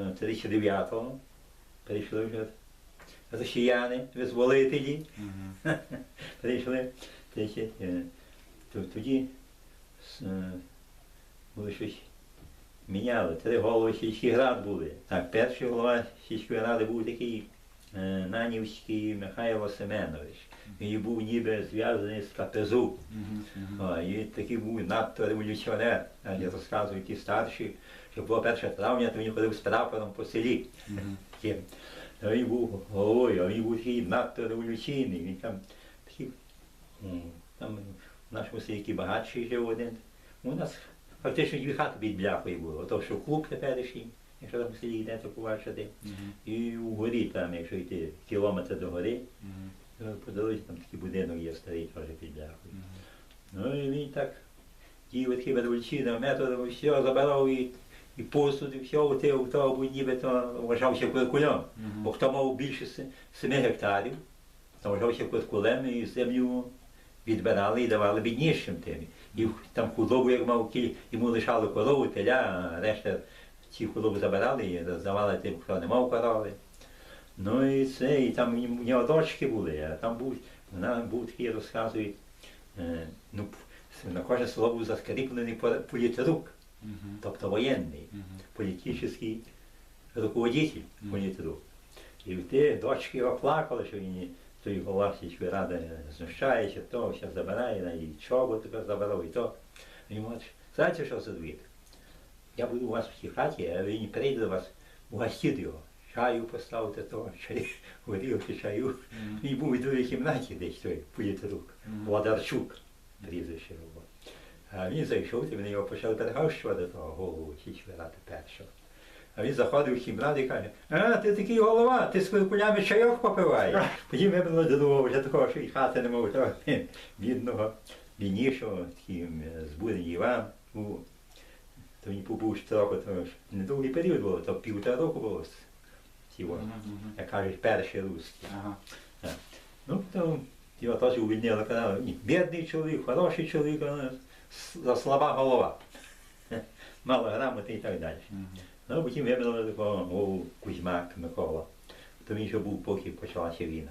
1909-го прийшли вже росіяни, визволителі. Прийшли. Е, то- Тоді с- е, були щось міняли. Три голови сільських рад були. Так, перший голова сільської ради був такий е, Нанівський Михайло Семенович. Він був ніби зв'язаний з КПЗУ. І такий був надто революціонер. Я розказую ті старші, що було 1 травня, то він ходив з прапором по селі. Він був головою, а він був такий надто революційний. Він там такий, там в нашому селі який багатший жив один. У нас фактично дві хати під бляхою було. То, що клуб теперішній, якщо там в селі йдете побачити, і угорі там, якщо йти кілометр до гори, то по там такий будинок є старий, теж під бляхою. Ну і він так діяв таким революційним методом, все забирав і, і посуд, і все, у того, того був нібито вважався куркулем. Бо хто мав більше се- семи гектарів, то вважався куркулем і землю відбирали і давали біднішим тим. І там худобу, як мав йому лишали корову, теля, а решта ці худобу забирали і роздавали тим, хто не мав корови. Ну і це, і там у нього дочки були, а там був, вона був такий, розказують, е, ну, на кожне село був заскріплений по- політрук, тобто воєнний, політичний руководитель політрук. І ті дочки його плакали, що він той сільської ради знущається, то все забирає, і чобу тепер забирав, і то. Він говорить, знаєте, що зробити? Я буду у вас в цій хаті, а він прийде до вас угостити його. Чаю поставити то, чай, горілки, чаю. Він був у другій кімнаті десь той політрук, Владарчук, прізвище його. А він зайшов, і вони його почали перегощувати того голову сільської ради першого. А він заходив в кімнату і каже, а, ти такий голова, ти з куркулями чайок попиваєш. Потім вибрали до другого, вже такого, що і хати не мов, того бідного, біднішого, таким е, Іван був. То він побув року, то ж недовгий період було, то півтора року було. Цього, як кажуть, перший русський. Ага. Ну, то його теж увільнили, казали, ні, бідний чоловік, хороший чоловік, с- слаба голова. Мало грамоти і так далі. Ну, потім вибрали такого голову Кузьмак Микола. То він ще був, поки почалася війна.